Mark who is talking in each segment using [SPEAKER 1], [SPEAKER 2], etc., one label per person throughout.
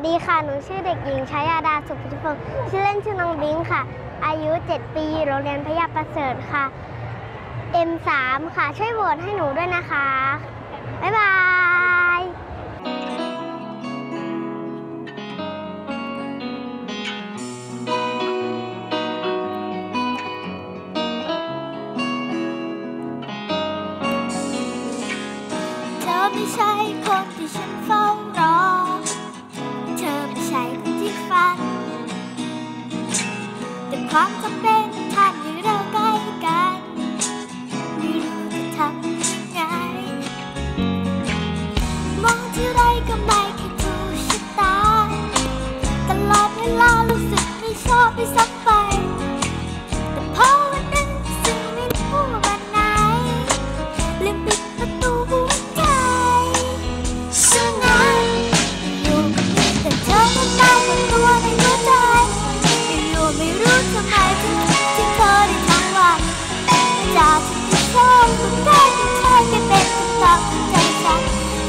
[SPEAKER 1] วัสดีค่ะ หนูชื่อเด็กหญิงชายาดาสุขพิพงศ์ชื่อเล่นชื่อน้องบิงค่ะ อายุ 7 ปีโรงเรียนพยาประเสริฐค่ะ M3 ค่ะ ช่วยโหวตให้หนูด้วยนะคะ บ๊ายบาย
[SPEAKER 2] ความจำเป็น คุณได้ที่เธอแค่เป็นคำตอบของใจฉัน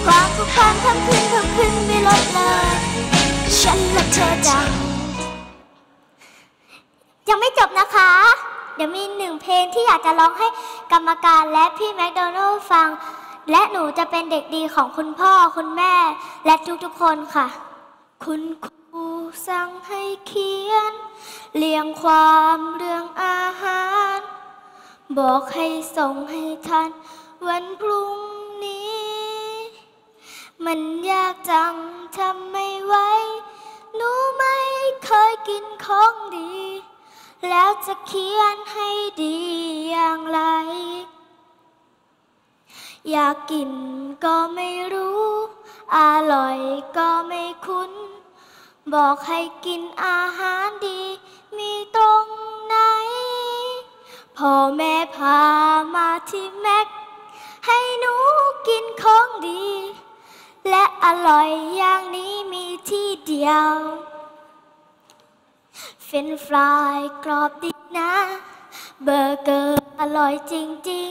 [SPEAKER 2] ความผูกพันทำขึ้นทำขึ้นไม่ลดเลย ฉันและเธอจังยังไม่จบนะคะ เดี๋ยวมีหนึ่งเพลงที่อยากจะร้องให้กรรมการและพี่แมคโดนัลด์ฟัง และหนูจะเป็นเด็กดีของคุณพ่อคุณแม่ และทุกๆคนค่ะ คุณครูสั่งให้เขียน เรียงความเรื่องอาหาร บอกให้ส่งให้ทัน วันพรุ่งนี้ มันยากจังทำไม่ไหวหนูไม่เคยกินของดี แล้วจะเขียนให้ดีอย่างไร อยากกินก็ไม่รู้ อร่อยก็ไม่คุ้น บอกให้กินอาหารดี มีตรง พ่อแม่พามาที่แม็ก ให้หนูกินของดี และอร่อยอย่างนี้มีที่เดียว เฟรนฟรายกรอบดีนะ เบอร์เกอร์อร่อยจริง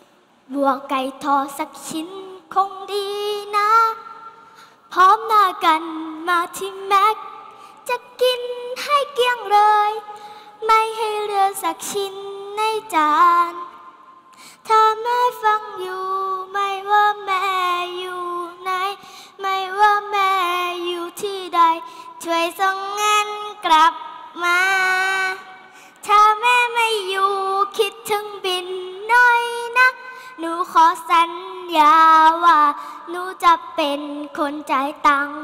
[SPEAKER 2] ๆบวกไก่ทอดสักชิ้นคงดีนะ พร้อมหน้ากันมาที่แม็ก จะกินให้เกลี้ยงเลย ไม่ให้เหลือสักชิ้น ในจาน ถ้าแม่ฟังอยู่ ไม่ว่าแม่อยู่ไหน ไม่ว่าแม่อยู่ที่ใด ช่วยส่งเงินกลับมา ถ้าแม่ไม่อยู่คิดถึงบินน่อยนะ หนูขอสัญญาว่า หนูจะเป็นคนจ่ายตังค์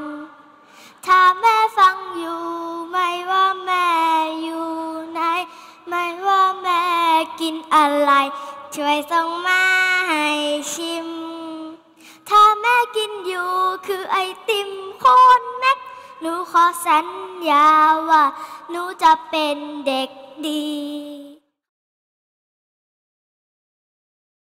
[SPEAKER 2] ถ้าแม่ฟังอยู่ ไม่ว่าแม่อยู่ไหน ไม่ว่า กินอะไร ช่วยส่งมาให้ชิม ถ้าแม่กินอยู่คือไอติมโคนแม็กหนูขอสัญญาว่า หนูจะเป็นเด็กดี